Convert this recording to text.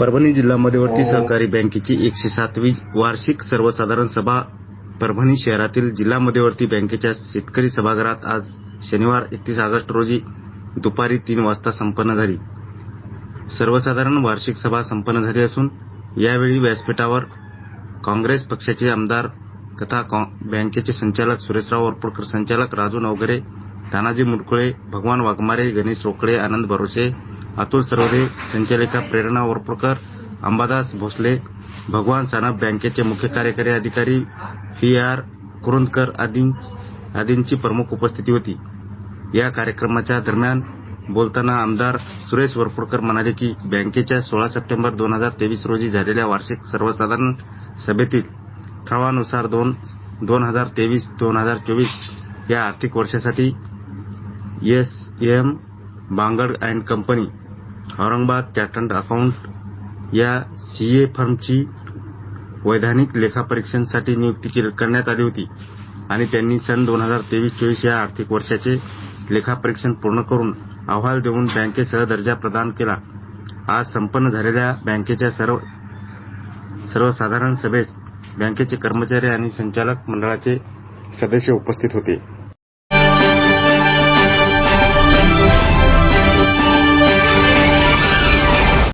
परभणी जिल्हा मध्यवर्ती सहकारी बँकेची एकशे सातवी वार्षिक सर्वसाधारण सभा परभणी शहरातील जिल्हा मध्यवर्ती बँकेच्या शेतकरी सभागृहात आज शनिवार एकतीस ऑगस्ट रोजी दुपारी तीन वाजता संपन्न झाली. सर्वसाधारण वार्षिक सभा संपन्न झाली असून यावेळी व्यासपीठावर काँग्रेस पक्षाचे आमदार तथा बँकेचे संचालक सुरेशराव वरपुडकर संचालक राजू नवघरे तानाजी मुरकुळे भगवान वाघमारे गणेश रोकडे आनंद भरोसे अतुल सरवदे संचालिका प्रेरणा वरपुडकर अंबादास भोसले भगवान सानप बँकेचे मुख्य कार्यकारी अधिकारी व्ही आर कुरुंदकर आदी आदींची प्रमुख उपस्थिती होती. या कार्यक्रमाच्या दरम्यान बोलताना आमदार सुरेश वरपुडकर म्हणाले की बँकेच्या सोळा सप्टेंबर दोन हजार तेवीस रोजी झालेल्या वार्षिक सर्वसाधारण सभेतील ठरावानुसार दोन दोन हजार तेवीस दोन हजार चोवीस या आर्थिक वर्षासाठी S M Bangad and company Aurangabad chartered account या सीए फर्मची वैधानिक लेखापरीक्षणासाठी नियुक्ती करण्यात आली होती. आणि त्यांनी सन दोन हजार तेवीस चोवीस या आर्थिक वर्षाचे लेखापरीक्षण पूर्ण करून अहवाल देऊन बँकेसह दर्जा प्रदान केला. आज संपन्न झालेल्या बँकेच्या सर्व सर्वसाधारण सभेस बँकेचे कर्मचारी आणि संचालक मंडळाचे सदस्य उपस्थित होते.